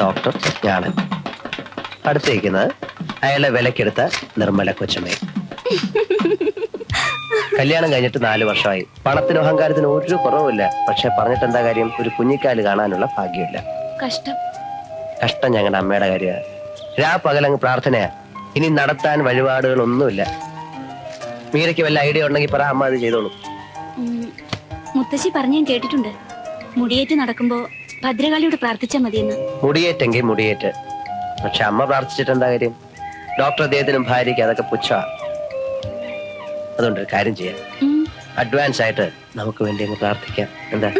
Doctor ഞാണ് അടുത്തേക്കുന്നത് അയാളെ വിലക്കെടുത്ത നിർമ്മല കൊച്ചമ്മ കല്യാണം കഴിഞ്ഞിട്ട് നാല് വർഷമായി. പണത്തിനും അഹങ്കാരത്തിനും ഒരു കുറവുമില്ല. പക്ഷെ പറഞ്ഞിട്ട് എന്താ കാര്യം? ഒരു കുഞ്ഞിക്കാൽ കാണാനുള്ള ഭാഗ്യമില്ല. കഷ്ടം. കഷ്ടം ഞങ്ങളുടെ അമ്മയുടെ കാര്യമാണ്. രാ പകലങ്ങ് പ്രാർത്ഥനയാ. ഇനി നടത്താൻ വഴിപാടുകളൊന്നുമില്ല. മീരയ്ക്ക് വല്ല ഐഡിയ ഉണ്ടെങ്കിൽ പറ അമ്മ അത് ചെയ്തോളൂ. മുത്തശ്ശി പറഞ്ഞു ഞാൻ കേട്ടിട്ടുണ്ട്. മുടിയേറ്റ് നടക്കുമ്പോ ഭദ്രകാളിയോട് പ്രാർത്ഥിച്ചാ മതിയെന്ന്. മുടിയേറ്റെങ്കിൽ മുടിയേറ്റ്. പക്ഷെ അമ്മ പ്രാർത്ഥിച്ചിട്ട് എന്താ കാര്യം? ഡോക്ടർ അദ്ദേഹത്തിനും ഭാര്യയ്ക്ക് അതൊക്കെ പുച്ഛ. അതുകൊണ്ട് ഒരു കാര്യം ചെയ്യാം. അഡ്വാൻസ് ആയിട്ട് നമുക്ക് വേണ്ടി അങ്ങ് പ്രാർത്ഥിക്കാം. എന്താ?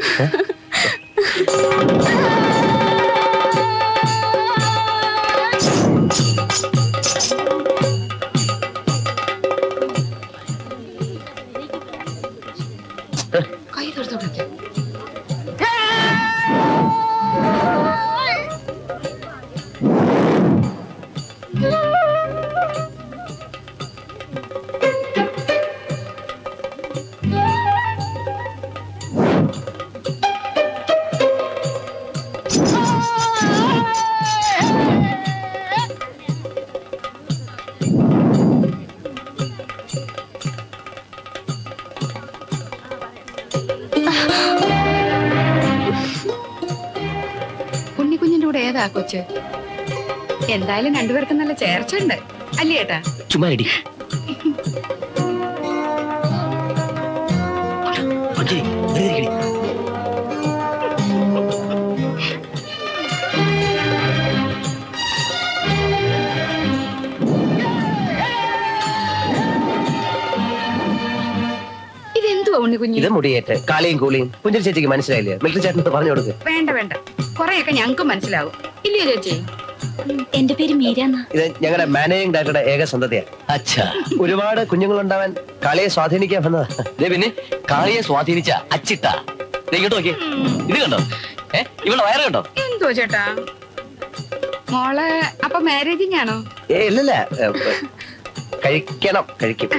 കൈ ഉണ്ണിക്കുഞ്ഞിന്റെ ഏതാ കൊച്ച്? എന്തായാലും രണ്ടുപേർക്കും നല്ല ചേർച്ച ഉണ്ട് അല്ലേ ഏട്ടാ? ചുമ്മാ ഇടി. ഉണ്ണി കുഞ്ഞു. ഇതെന്തുവാ ഉണ്ണിക്കുഞ്ഞി ഇത് മുടിയേറ്റ് കാളിയും കൂളിയും. കുഞ്ഞിരി ചേച്ചിക്ക് മനസ്സിലായില്ലേ? മിൽട്ടറി ചേട്ടൻ പറഞ്ഞു കൊടുക്കുക വേണ്ട വേണ്ട. കൊറേയൊക്കെ ഞങ്ങൾക്കും മനസ്സിലാവും. ഇല്ലയോ ചേച്ചി? എന്റെ പേര് മീരാന്ന. ഇത് ഞങ്ങളുടെ മാനേജിംഗ് ഡയറക്ടറുടെ ഏക സന്തതിയാണ് അച്ഛാ. ഒരുപാട് കുഞ്ഞുങ്ങൾ ഉണ്ടാവാൻ കാളിയെ സ്വാധീനിക്കാൻ വന്നതാ. ദേ പിന്നെ കാളിയെ സ്വാധീനിച്ച അച്ചിട്ട ദേ ഇങ്ങോട്ട് നോക്കിയേ. ഇത് കണ്ടോ? ഏ ഇവളുടെ വയറ് കണ്ടോ? എന്തോ ചേട്ടാ? മോളെ അപ്പൊ മാരേജിങ് ആണോ ഏ ഇല്ലല്ല. ഏ, കഴിക്കണം കഴിക്കും.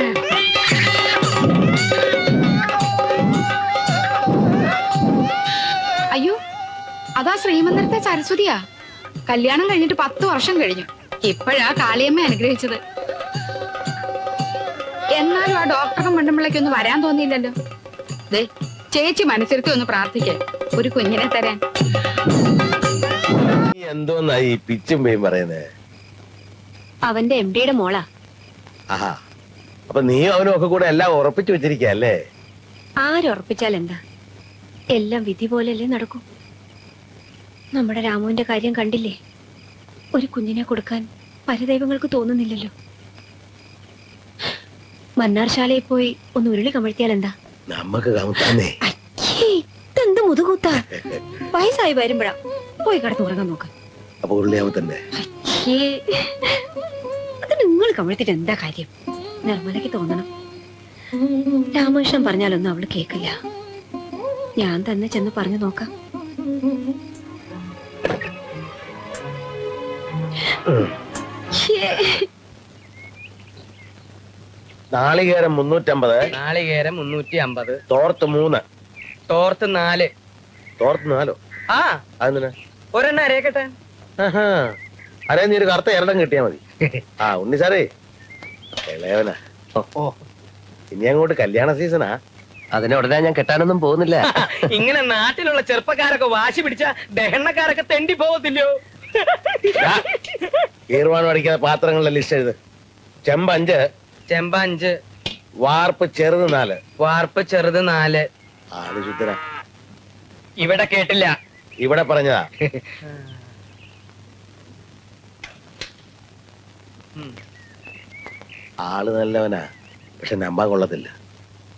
അതാ ശ്രീമന്ദിരത്തെ സരസ്വതിയാ. കല്യാണം കഴിഞ്ഞിട്ട് പത്ത് വർഷം കഴിഞ്ഞു. ഇപ്പോഴാ കാളിയമ്മ അനുഗ്രഹിച്ചത്. എന്നാലും ആ ഡോക്ടറും മണ്ടുമ്പിള്ളയ്ക്ക് ഒന്ന് വരാൻ തോന്നിയില്ലല്ലോ. ദേ ചേച്ചി മനസ്സിരുത്തി ഒന്ന് പ്രാർത്ഥിക്കേ. ഒരു കുഞ്ഞിനെ തരാൻ. നീ എന്തോന്നാ ഈ പിച്ചും പേയും പറയുന്നേ? അവന്റെ എം ഡിയുടെ മോളാ. ആഹാ. അപ്പൊ നീ അവനും ഒക്കെ കൂടെ എല്ലാം ഉറപ്പിച്ചു വെച്ചിരിക്കല്ലേ ആരുറപ്പിച്ചാൽ എന്താ? എല്ലാം വിധി പോലെയല്ലേ നടക്കൂ. നമ്മുടെ രാമുവിന്റെ കാര്യം കണ്ടില്ലേ? ഒരു കുഞ്ഞിനെ കൊടുക്കാൻ പരദൈവങ്ങൾക്ക് തോന്നുന്നില്ലല്ലോ. മന്നാർശാലയിൽ പോയി ഒന്ന് ഉരുളി കമഴ്ത്തിയാൽ എന്താ? നമുക്ക് ഇതെന്ത് മുതുകൂത്ത? വയസ്സായി വരുമ്പോഴാ. പോയി കിടന്ന് ഉറങ്ങാൻ നോക്ക്. അപ്പൊ അത് നിങ്ങൾ കമഴ്ത്തിട്ട് എന്താ കാര്യം? നിർമ്മലയ്ക്ക് തോന്നണം. രാമകൃഷ്ണൻ പറഞ്ഞാലൊന്നും അവൾ കേക്കില്ല. ഞാൻ തന്നെ ചെന്ന് പറഞ്ഞു നോക്കാം. നാളികേരം മുന്നൂറ്റമ്പത്. നാളികേരം മുന്നൂറ്റി അമ്പത് തോർത്ത് മൂന്ന്. തോർത്ത് നാല്. തോർത്ത് നാലോ? ആ. അതെന്തിനാ? ഒരെണ്ണ അരയക്കട്ടെ. അരേ നീ ഒരു കറുത്ത എരടം കിട്ടിയാ മതി. ആ ഉണ്ണി സാറേ. ഇളയവനാ. ഇനി അങ്ങോട്ട് കല്യാണ സീസണാ. അതിനെ ഉടനെ ഞാൻ കെട്ടാനൊന്നും പോകുന്നില്ല. ഇങ്ങനെ നാട്ടിലുള്ള ചെറുപ്പക്കാരൊക്കെ വാശി പിടിച്ച ദഹനക്കാരൊക്കെ തെണ്ടി പോകത്തില്ലയോ ഈർവാണം അടിക്കുന്ന പാത്രങ്ങളുടെ ലിസ്റ്റ് എഴുത്. ചെമ്പ അഞ്ച് ചെമ്പ അഞ്ച്. വാർപ്പ് ചെറുത് നാല്. വാർപ്പ് ചെറുത് നാല്. ആൾ ശുദ്ധന. ഇവിടെ കേട്ടില്ല. ഇവിടെ പറഞ്ഞതാ. ആൾ നല്ലവനാ പക്ഷെ നമ്പാൻ കൊള്ളത്തില്ല.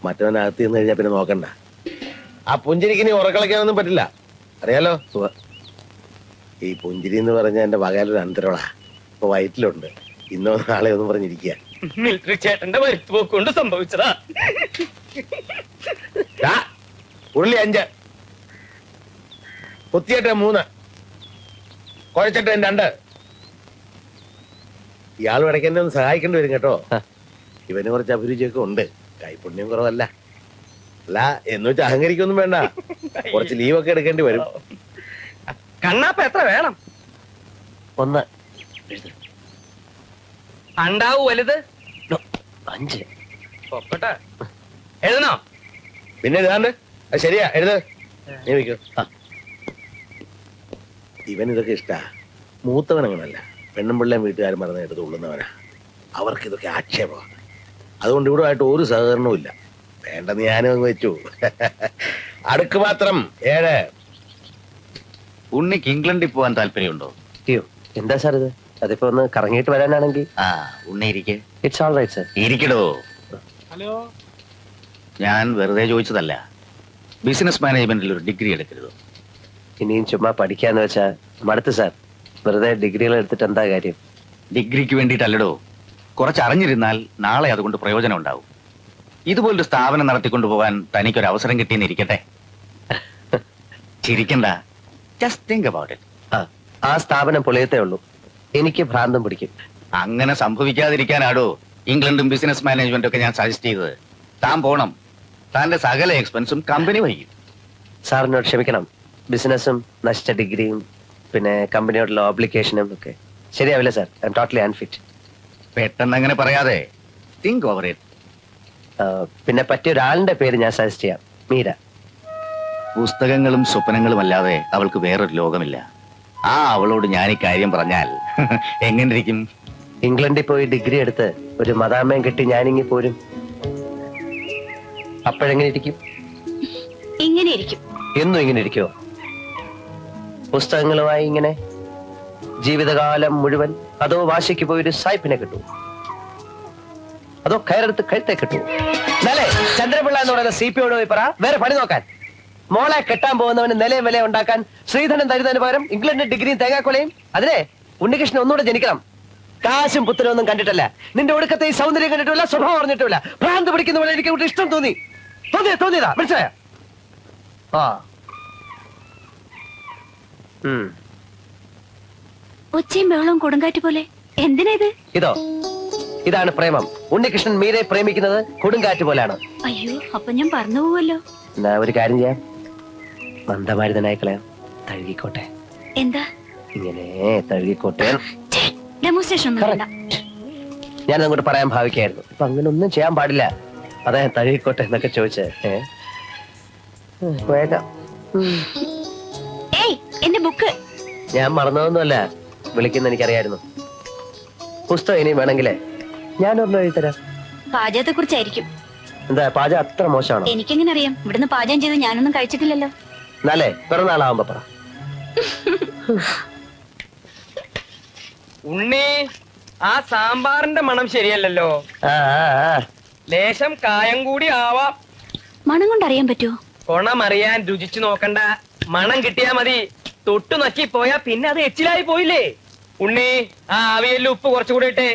മറ്റവനകത്ത് നിന്ന് കഴിഞ്ഞാ പിന്നെ നോക്കണ്ട. ആ പുഞ്ചിരിക്ക് നീ ഉറക്കളയ്ക്കാനൊന്നും പറ്റില്ല. അറിയാലോ? ഉവ്വ്. ഈ പുഞ്ചിരി എന്ന് പറഞ്ഞ എന്റെ വകയിലൊരു അന്തരവളാ. ഇപ്പൊ വയറ്റിലുണ്ട്. ഇന്നോ നാളെ ഒന്നും പറഞ്ഞിരിക്കുക മിലിറ്ററി ചേട്ടന്റെ വരുത്തുപോക്ക് കൊണ്ട് സംഭവിച്ചതാ. ദാ, ഉരുളി അഞ്ച്. കുത്തിയട്ടെ മൂന്ന്. കുഴച്ചിട്ട് രണ്ട്. ഇയാളും ഇടയ്ക്ക് എന്നെ ഒന്ന് സഹായിക്കേണ്ടി വരും കേട്ടോ. ഇവന് കുറച്ച് അഭിരുചിയൊക്കെ ഉണ്ട്. കൈപുണ്യം കുറവല്ല. അല്ല എന്ന് വെച്ച് അഹങ്കരിക്കൊന്നും വേണ്ട. കുറച്ച് ലീവൊക്കെ എടുക്കേണ്ടി വരും. കണ്ണാപ്പ എത്ര വേണം? ഒന്ന്. അണ്ടാവൂ വലുത്. അഞ്ച്. പൊക്കട്ടെ. എഴുതണോ? പിന്നെ എഴുതാണ്ട് അത് ശരിയാ എഴുത്. നീ വെക്കൂ. ആ. ഇവൻ ഇതൊക്കെ ഇഷ്ടാ. മൂത്തവൻ അങ്ങനല്ല പെണ്ണും പിള്ളേം വീട്ടുകാരും പറഞ്ഞ എടുത്ത് ഉള്ളുന്നവനാ. അവർക്ക് ഇതൊക്കെ ആക്ഷേപമാണ് അതുകൊണ്ട് ഇവിടെ ആയിട്ട് ഒരു സഹകരണവും ഇല്ല. വേണ്ടെന്ന് ഞാനും അങ്ങ് വെച്ചു. അടുക്ക് മാത്രം. ഏഴ്. ഉണ്ണിക്ക് ഇംഗ്ലണ്ടിൽ പോകാൻ താല്പര്യമുണ്ടോ? അയ്യോ എന്താ സാർ ഇത്? അതിപ്പോ ഒന്ന് കറങ്ങിയിട്ട് വരാനാണെങ്കിൽ. ആ ഉണ്ണി ഇരിക്കെ. ഇറ്റ്സ് ഓൾ റൈറ്റ് സാർ ഇരിക്കടോ. ഹലോ. ഞാൻ വെറുതെ ചോദിച്ചതല്ല. ബിസിനസ് മാനേജ്മെന്റിൽ ഒരു ഡിഗ്രി എടുക്കരുത്. ഇനിയും ചുമ്മാ പഠിക്കാന്ന് വെച്ചാ മടുത്ത് സാർ വെറുതെ ഡിഗ്രികൾ എടുത്തിട്ട് എന്താ കാര്യം? ഡിഗ്രിക്ക് വേണ്ടിയിട്ടല്ലടോ. കുറച്ച് അറിഞ്ഞിരുന്നാൽ നാളെ അതുകൊണ്ട് പ്രയോജനം ഉണ്ടാവും. ഇതുപോലൊരു സ്ഥാപനം നടത്തിക്കൊണ്ടു പോകാൻ തനിക്കൊരു അവസരം കിട്ടിയെന്നിരിക്കട്ടെ ചിരിക്കണ്ട. ജസ്റ്റ് തിങ്ക് അബൌട്ട് ഇറ്റ് ആ ആ സ്ഥാപനം പൊളിയത്തേ ഉള്ളൂ. എനിക്ക് ഭ്രാന്തം പിടിക്കും. അങ്ങനെ സംഭവിക്കാതിരിക്കാനാടോ ഇംഗ്ലണ്ടും ബിസിനസ് മാനേജ്മെന്റും ഒക്കെ ഞാൻ സജസ്റ്റ് ചെയ്തത്. താൻ പോണം. താന്റെ സകല എക്സ്പെൻസും കമ്പനി വഹിക്കും. സാറിനോട് ക്ഷമിക്കണം. ബിസിനസ്സും നശിച്ച ഡിഗ്രിയും പിന്നെ കമ്പനിയോടുള്ള ഓബ്ലിക്കേഷനും ഒക്കെ. ശരിയാവില്ല sir I'm totally unfit പെട്ടെന്ന് അങ്ങനെ പറയാതെ. തിങ്ക് ഓവർ ഇറ്റ് പിന്നെ പറ്റിയ ഒരാളിന്റെ പേര് ഞാൻ സജസ്റ്റ് ചെയ്യാം. മീര. പുസ്തകങ്ങളും സ്വപ്നങ്ങളും അല്ലാതെ അവൾക്ക് വേറൊരു ലോകമില്ല. ആ അവളോട് ഞാൻ ഈ കാര്യം പറഞ്ഞാൽ എങ്ങനെ ഇരിക്കും ഇംഗ്ലണ്ടിൽ പോയി ഡിഗ്രി എടുത്ത് ഒരു മതാമയം കെട്ടി ഞാനിങ്ങി പോരും. അപ്പോഴെങ്ങനെ ഇരിക്കും ഇങ്ങനെ ഇരിക്കും എന്നും ഇങ്ങനെ ഇരിക്കോ പുസ്തകങ്ങളുമായി ഇങ്ങനെ ജീവിതകാലം മുഴുവൻ അതോ വാശിക്ക് പോയി ഒരു സായിപ്പിനെ കിട്ടൂ അതോ കയറെടുത്ത് കഴുത്തെ കിട്ടൂ എന്നാലേ ചന്ദ്രപിള്ള എന്ന് പറയുന്ന സി പി പോയി പറ വേറെ പണി നോക്കാൻ. മോളെ കെട്ടാൻ പോകുന്നവന് നിലയും വില ഉണ്ടാക്കാൻ ശ്രീധനം തരുന്നതിന് പകരം ഇംഗ്ലണ്ട് ഡിഗ്രിയും തേങ്ങാക്കൊലയും. അതിനെ ഉണ്ണികൃഷ്ണൻ ഒന്നുകൂടെ ജനിക്കണം. കാശും പുത്തനൊന്നും ഒന്നും കണ്ടിട്ടല്ല. നിന്റെ ഒടുക്കത്തെ ഈ സൗന്ദര്യം കണ്ടിട്ടില്ല സ്വഭാവം അറിഞ്ഞിട്ടില്ല ഭ്രാന്ത് പിടിക്കുന്ന പോലെ എനിക്ക് ഇഷ്ടം തോന്നി. തോന്നിയ തോന്നിയതാ? മനസ്സിലായ? ആ. ഒച്ചയും ബഹളവും കൊടുങ്കാറ്റ് പോലെ. എന്തിനാ ഇത്? ഇതോ. ഇതാണ് പ്രേമം. ഉണ്ണികൃഷ്ണൻ മീരെ പ്രേമിക്കുന്നത് കൊടുങ്കാറ്റ് പോലെയാണ്. അയ്യോ അപ്പൊ ഞാൻ പറഞ്ഞു പോവല്ലോ എന്നാ ഒരു കാര്യം ചെയ്യാം. മന്ദമാരുതനായി കളയാം തഴുകിക്കോട്ടെ. എന്താ? ഇങ്ങനെ തഴുകിക്കോട്ടെ. ഡെമോൺസ്ട്രേഷൻ ഒന്നും വേണ്ട. ഞാൻ അങ്ങോട്ട് പറയാൻ ഭാവിക്കായിരുന്നു. ഇപ്പൊ അങ്ങനെ ഒന്നും ചെയ്യാൻ പാടില്ല. അതെ ഞാൻ തഴുകിക്കോട്ടെ എന്നൊക്കെ ചോദിച്ചേ വേഗം. ഏയ് എന്റെ ബുക്ക്. ഞാൻ മറന്നതൊന്നുമല്ല. വിളിക്കുന്ന എനിക്കറിയായിരുന്നു. പുസ്തകം ഇനി വേണമെങ്കിലേ? ഞാനൊരെണ്ണം എഴുതിത്തരാം. പാചകത്തെ കുറിച്ചായിരിക്കും എന്താ പാചകം അത്ര മോശമാണോ? എനിക്കെങ്ങനെ അറിയാം? ഇവിടുന്ന് പാചകം ചെയ്ത് ഞാനൊന്നും കഴിച്ചിട്ടില്ലല്ലോ. എന്നാലേ പിറന്നാളാവുമ്പോ പറ. ഉണ്ണി ആ സാമ്പാറിന്റെ മണം ശരിയല്ലല്ലോ. ആ ആ, ആ. ലേശം കായം കൂടി ആവാം. മണം കൊണ്ട് അറിയാൻ പറ്റുമോ കൊണമറിയാൻ രുചിച്ചു നോക്കണ്ട. മണം കിട്ടിയാ മതി. തൊട്ടു നക്കി പോയാ പിന്നെ അത് എച്ചിലായി പോയില്ലേ. ഉണ്ണി ആ ആവിയല്ല ഉപ്പ് കുറച്ചുകൂടി ഇട്ടേ.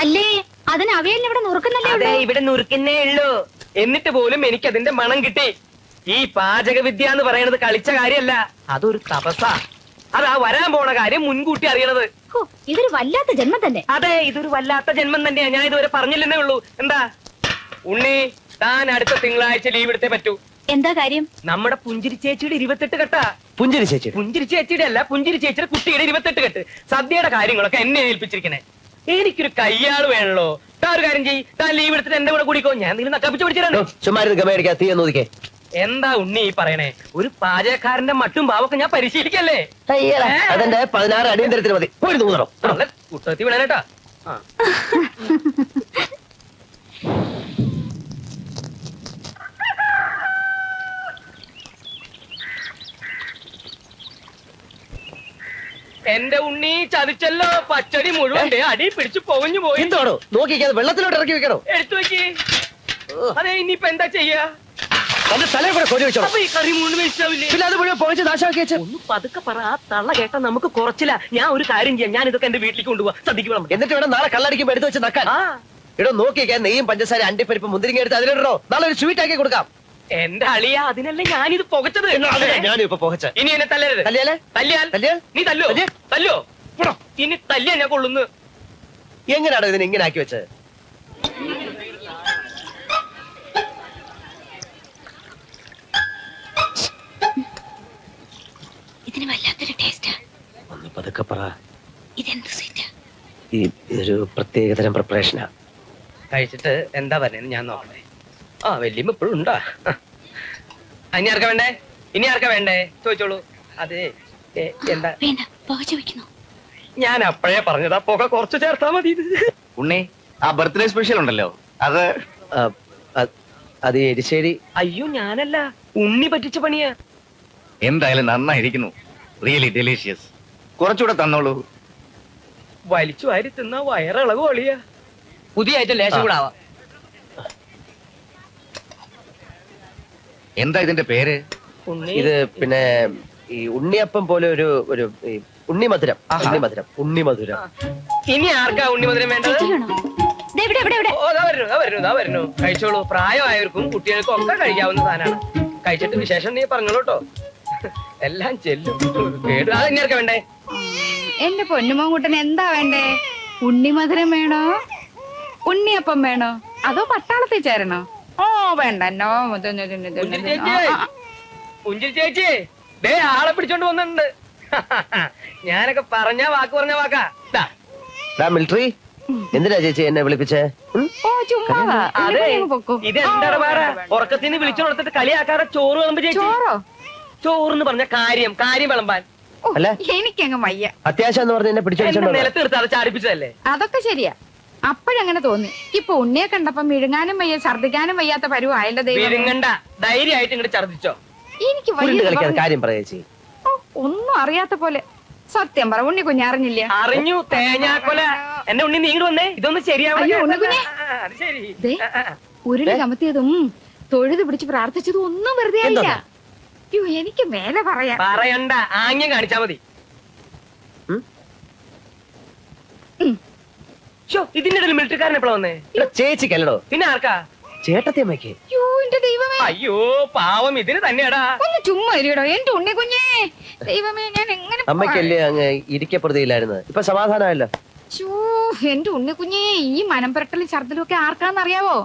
അല്ലേ? അതിന് അവയല്ല ഇവിടെ നുറുക്കുന്നല്ലേ അതെ ഇവിടെ നുറുക്കുന്നേ ഉള്ളൂ. എന്നിട്ട് പോലും എനിക്ക് അതിന്റെ മണം കിട്ടി. ഈ പാചക വിദ്യ എന്ന് പറയുന്നത് കളിച്ച കാര്യമല്ല. അതൊരു തപസ്സാ. അതാ വരാൻ പോണ കാര്യം മുൻകൂട്ടി അറിയണത്. ഹോ, ഇതൊരു വല്ലാത്ത ജന്മം തന്നെ. അതെ ഇതൊരു വല്ലാത്ത ജന്മം തന്നെയാ. ഞാൻ ഇതുവരെ പറഞ്ഞില്ലെന്നേ ഉള്ളൂ. എന്താ? ഉണ്ണി താൻ അടുത്ത തിങ്കളാഴ്ച ലീവ് എടുത്തേ പറ്റൂ. എന്താ കാര്യം? നമ്മുടെ പുഞ്ചിരി ചേച്ചിയുടെ ഇരുപത്തെട്ട് കെട്ടാ. പുഞ്ചിരി ചേച്ചി പുഞ്ചിരി ചേച്ചിയുടെ അല്ല പുഞ്ചിരി ചേച്ചിയുടെ കുട്ടിയുടെ ഇരുപത്തെട്ട് കെട്ട്. സദ്യയുടെ കാര്യങ്ങളൊക്കെ എന്നെ ഏൽപ്പിച്ചിരിക്കണേ. എനിക്കൊരു കയ്യാൾ വേണല്ലോ. താ ഒരു കാര്യം ചെയ്യ്. താൻ ലീവ് എടുത്തിട്ട് എന്റെ കൂടെ കൂടിക്കോ. ഞാൻ നിങ്ങൾ കപ്പിച്ചു പിടിച്ചിട്ടുണ്ട്. ചുമ്മാ ഗമയടിക്കാ തീ ഒന്നുതിക്കേ എന്താ ഉണ്ണി ഈ പറയണേ? ഒരു പാചകക്കാരന്റെ മട്ടും ഭാവമൊക്കെ ഞാൻ പരിശീലിക്കല്ലേ? അതെന്റെ പതിനാറ് അടിയന്തരത്തിന് മതി. പോയി തൂന്നണം കുട്ടത്തി വിടാനേട്ടാ എന്റെ ഉണ്ണി ചതിച്ചല്ലോ. പച്ചടി മുഴുവൻ അടി പിടിച്ചു പോകഞ്ഞു പോയി. എന്തോടോ നോക്കിക്കാതെ വെള്ളത്തിലോട്ട് ഇറക്കി വെക്കണോ? എടുത്തു വെക്കി. അതെ ഇനിയിപ്പോ എന്താ ചെയ്യാ? എന്റെ തലയിൽ കൂടെ കൊതി വെച്ചോ അപ്പൊ ഈ കറി മുഴുവൻ വേസ്റ്റാവില്ലേ പിന്നെ അത് മുഴുവൻ പോയിച്ച് നാശമാക്കി വെച്ച്. ഒന്ന് പതുക്കെ പറ ആ തള്ള കേട്ടാ നമുക്ക് കുറച്ചില്ല ഞാൻ ഒരു കാര്യം ചെയ്യാം. ഞാൻ ഇതൊക്കെ എന്റെ വീട്ടിലേക്ക് കൊണ്ടുപോകാം സദ്യക്ക് എന്നിട്ട് വേണം നാളെ കള്ളടിക്കുമ്പോ എടുത്ത് വെച്ച് നക്കാൻ. ഇടോ നോക്കിക്കാൻ നെയ്യും പഞ്ചസാര അണ്ടിപ്പരിപ്പ് മുന്തിരിങ്ങ എടുത്ത് അതിലിടണോ? നാളെ ഒരു സ്വീറ്റ് ആക്കി കൊടുക്കാം. എന്റെ അളിയ അതിനല്ലേ ഞാനിത് പുകച്ചത്? ഞാനും ഇപ്പൊ പോകച്ച ഇനി എന്നെ തല്ലരുത്. തല്ലിയാൽ? തല്ലിയാൽ? നീ തല്ലോ. തല്ലോ. ഇനി തല്ലിയാ ഞാൻ കൊള്ളുന്നു എങ്ങനെയാണോ ഇതിനെ ഇങ്ങനെ ആക്കി വെച്ചത്? ഇതിന് വല്ലാത്തൊരു ഒന്ന് പതുക്കെ പറ. ഇതെന്ത് സ്വീറ്റ് ഈ ഇതൊരു പ്രത്യേകതരം പ്രിപ്പറേഷനാ കഴിച്ചിട്ട് എന്താ പറയുന്നത് ഞാൻ നോക്കട്ടെ. ആ വല്യമ്മ ഇപ്പോഴും ഉണ്ടാ? ഇനി ആർക്കാ വേണ്ടേ? ഇനി ആർക്കാ വേണ്ടേ? ചോദിച്ചോളൂ. അതെ ഏ, എന്താ? വേണ്ട. പകച്ചു വെക്കുന്നു ഞാൻ അപ്പോഴേ പറഞ്ഞതാ. പുക കുറച്ച് ചേർത്താ മതി. ഇത് ഉണ്ണി ആ ബർത്ത്ഡേ സ്പെഷ്യൽ ഉണ്ടല്ലോ. അത് ആ, അത് അത് എരിശ്ശേരി. അയ്യോ ഞാനല്ല. ഉണ്ണി പറ്റിച്ച പണിയാ. എന്തായാലും നന്നായിരിക്കുന്നു. റിയലി ഡെലീഷ്യസ് കുറച്ചുകൂടെ തന്നോളൂ. വലിച്ചു വാരി തിന്ന വയറിളവ് ഒളിയ പുതിയ ഐറ്റം ലേശം കൂടെ ആവാം. എന്താ ഇതിന്റെ പേര്? ഉണ്ണി. ഇത് പിന്നെ ഈ ഉണ്ണിയപ്പം പോലെ ഒരു ഒരു ഈ ഉണ്ണിമധുരം ഉണ്ണി മധുരം ഇനി ആർക്കാ ഉണ്ണി മധുരം വേണ്ടത് ദേ ഇവിടെ ഇവിടെ ഇവിടെ. ഓ ദാ വരുന്നു ദാ വരുന്നു ദാ വരുന്നു. കഴിച്ചോളൂ. പ്രായമായവർക്കും കുട്ടികൾക്കും ഒക്കെ കഴിക്കാവുന്ന സാധനമാണ്. കഴിച്ചിട്ട് വിശേഷം നീ പറഞ്ഞോളൂ കേട്ടോ എല്ലാം ചെല്ലും. കേട്ടു അത് ഇനി വേണ്ടേ? എന്റെ പൊന്നുമോങ്കുട്ടൻ എന്താ വേണ്ടേ? ഉണ്ണിമധുരം വേണോ? ഉണ്ണിയപ്പം വേണോ? അതോ പട്ടാളത്തിൽ ചേരണോ? ഓ വേണ്ട. എന്നോ പുഞ്ചിരി ചേച്ചി. ദേ ആളെ പിടിച്ചോണ്ട് വന്നിട്ടുണ്ട്. ഞാനൊക്കെ പറഞ്ഞ വാക്ക് പറഞ്ഞ വാക്കാ. മിലിട്ടറി. മിലിറ്ററി എന്തിനാ ചേച്ചി എന്നെ വിളിപ്പിച്ചേ? ഉം? ഓ ചുമ്മാ അതെ. പൊക്കോ. ഇത് എന്താണ് വേറെ ഉറക്കത്തിന് വിളിച്ചു കൊടുത്തിട്ട് കളിയാക്കാതെ ചോറ് വിളമ്പ് ചേച്ചി. ചോറോ? ചോറെന്ന് പറഞ്ഞ കാര്യം കാര്യം വിളമ്പാൻ. അല്ലേ? എനിക്കങ്ങ് വയ്യ. അത്യാവശ്യം എന്ന് പറഞ്ഞ് എന്നെ പിടിച്ചു എന്റെ വെച്ചോണ്ടോ നിലത്ത് എടുത്ത് ചാടിപ്പിച്ചതല്ലേ? അതൊക്കെ ശരിയാ. അപ്പോഴങ്ങനെ തോന്നി. ഇപ്പൊ ഉണ്ണിയെ കണ്ടപ്പം മിഴുങ്ങാനും വയ്യ ഛർദിക്കാനും വയ്യാത്ത പരുവായല്ലോ ദൈവം വിരുങ്ങണ്ട ധൈര്യമായിട്ട് ഇങ്ങോട്ട് ഛർദിച്ചോ എനിക്ക് ഉരുണ്ട് വയ്യ കളിക്കാൻ കാര്യം പറ ചേച്ചി. ഓ, ഒന്നും അറിയാത്ത പോലെ. സത്യം പറ ഉണ്ണി കുഞ്ഞറിഞ്ഞില്ല അറിഞ്ഞു തേങ്ങാക്കൊല എന്റെ ഉണ്ണി നീങ്ങി വന്നേ. ഇതൊന്നും ശരിയാവില്ല അയ്യോ, ഉണ്ണി ശരി. ദേ. ഉരുളി കമത്തിയതും തൊഴുത് പിടിച്ച് പ്രാർത്ഥിച്ചതും ഒന്നും വെറുതെ ആയില്ല. എന്തോന്നാ? അയ്യോ എനിക്ക് മേലെ പറയാം. പറയണ്ട. ആംഗ്യം കാണിച്ചാ മതി. ഇതിന്റെ ഇടയിൽ മിലിറ്ററിക്കാരൻ എപ്പോഴാ വന്നേ? ചേച്ചിക്കല്ലടോ. പിന്നെ ആർക്കാ? ചേട്ടത്തി അമ്മയ്ക്ക്. അയ്യോ എന്റെ ദൈവമേ. അയ്യോ പാവം ഇതിന് തന്നെയാടാ. ഒന്ന് ചുമ്മാ എന്റെ ഉണ്ണി കുഞ്ഞേ. ദൈവമേ ഞാൻ എങ്ങനെ അമ്മയ്ക്കല്ലേ അങ്ങ് ഇരിക്കപ്പെടുത്തിയില്ലായിരുന്നു ഇപ്പൊ സമാധാനമല്ലോ എന്റെ ഉണ്ണി കുഞ്ഞേ ഈ മനം പുരട്ടലും ഛർദിലും ഒക്കെ ആർക്കാന്നറിയാവോ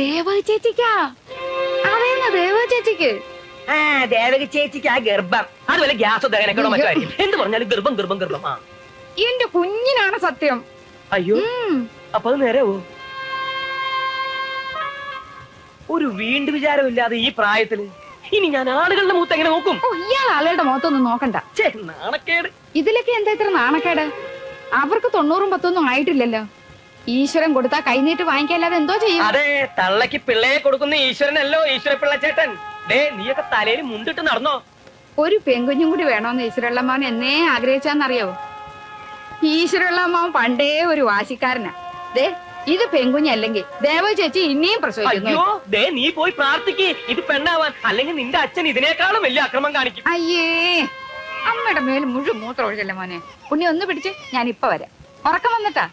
ദേവ ചേച്ചിക്കാ. അറിയുന്ന ദേവ ചേച്ചിക്ക്? ആ ദേവക ചേച്ചിക്ക് ആ ഗർഭം. അതുപോലെ ഗ്യാസ് ദഹനക്കണോ മറ്റോ ആയിരിക്കും എന്ത് പറഞ്ഞാലും ഗർഭം ഗർഭം ഗർഭം. ആ. എന്റെ കുഞ്ഞിനാണ് സത്യം. അയ്യോ. അപ്പൊ അത് നേരെവോ ഒരു വീണ്ടു വിചാരമില്ലാതെ ഈ പ്രായത്തിൽ ഇനി ഞാൻ ആളുകളുടെ മൂത്ത് എങ്ങനെ നോക്കും? ഓ ഇയാൾ ആളുകളുടെ മുഖത്തൊന്നും നോക്കണ്ട. നാണക്കേട്. ഇതിലൊക്കെ എന്താ ഇത്ര നാണക്കേട്? അവർക്ക് തൊണ്ണൂറും പത്തൊന്നും ആയിട്ടില്ലല്ലോ. ഈശ്വരൻ കൊടുത്താ കൈനീട്ട് വാങ്ങിക്കല്ലാതെ എന്തോ ചെയ്യും? അതെ തള്ളക്ക് പിള്ളയെ കൊടുക്കുന്ന ഈശ്വരനല്ലോ ഈശ്വര പിള്ളച്ചേട്ടൻ ഡേ നീയൊക്കെ തലയിൽ മുണ്ടിട്ട് നടന്നോ? ഒരു പെൺകുഞ്ഞും കൂടി വേണോന്ന് ഈശ്വരള്ളമ്മാവൻ എന്നേ ആഗ്രഹിച്ചാന്നറിയാവോ? ഈശ്വരള്ളമ്മാവൻ പണ്ടേ ഒരു വാശിക്കാരനാ. ദേ ഇത് പെൺകുഞ്ഞല്ലെങ്കിൽ ദേവ ചേച്ചി ഇനിയും പ്രസവിക്കുന്നു. അയ്യോ ദേ നീ പോയി പ്രാർത്ഥിക്ക്. ഇത് പെണ്ണാവാൻ അല്ലെങ്കിൽ നിന്റെ അച്ഛൻ ഇതിനേക്കാളും വലിയ അക്രമം കാണിക്കും. അയ്യേ അമ്മയുടെ മേൽ മുഴുവൻ മൂത്രം ഒഴിച്ചല്ലേ മോനെ. ഉണ്ണി ഒന്ന് പിടിച്ച് ഞാൻ ഇപ്പൊ വരാം. ഉറക്കം വന്നിട്ടാ?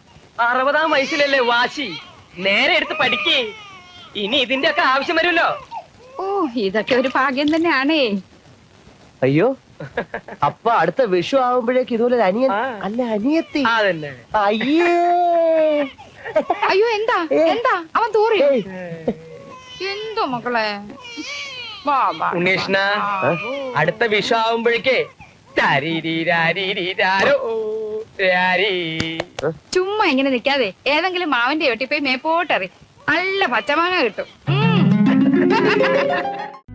അറുപതാം വയസ്സിലല്ലേ വാശി. നേരെ എടുത്ത് പഠിക്കേ. ഇനി ഇതിന്റെ ഒക്കെ ആവശ്യം വരുമല്ലോ. ഓ ഇതൊക്കെ ഒരു ഭാഗ്യം തന്നെയാണേ. അയ്യോ അപ്പ അടുത്ത വിഷു ആവുമ്പോഴേക്ക് ഇതുപോലെ ഒരു അനിയൻ. അല്ല അനിയത്തി. അതന്നെ. അയ്യേ. അയ്യോ എന്താ? എന്താ? അവൻ തൂറി. എന്തോ മക്കളെ? വാ, വാ, ഉണ്ണീഷ്ണ വാ. അടുത്ത വിഷു ആവുമ്പോഴേക്കേ. ചുമ്മാ ഇങ്ങനെ നിക്കാതെ ഏതെങ്കിലും മാവിന്റെ ഒട്ടിപ്പോയി മേപ്പോട്ടറി. നല്ല പച്ചമാങ്ങ കിട്ടും. ഉം. ハハハハ!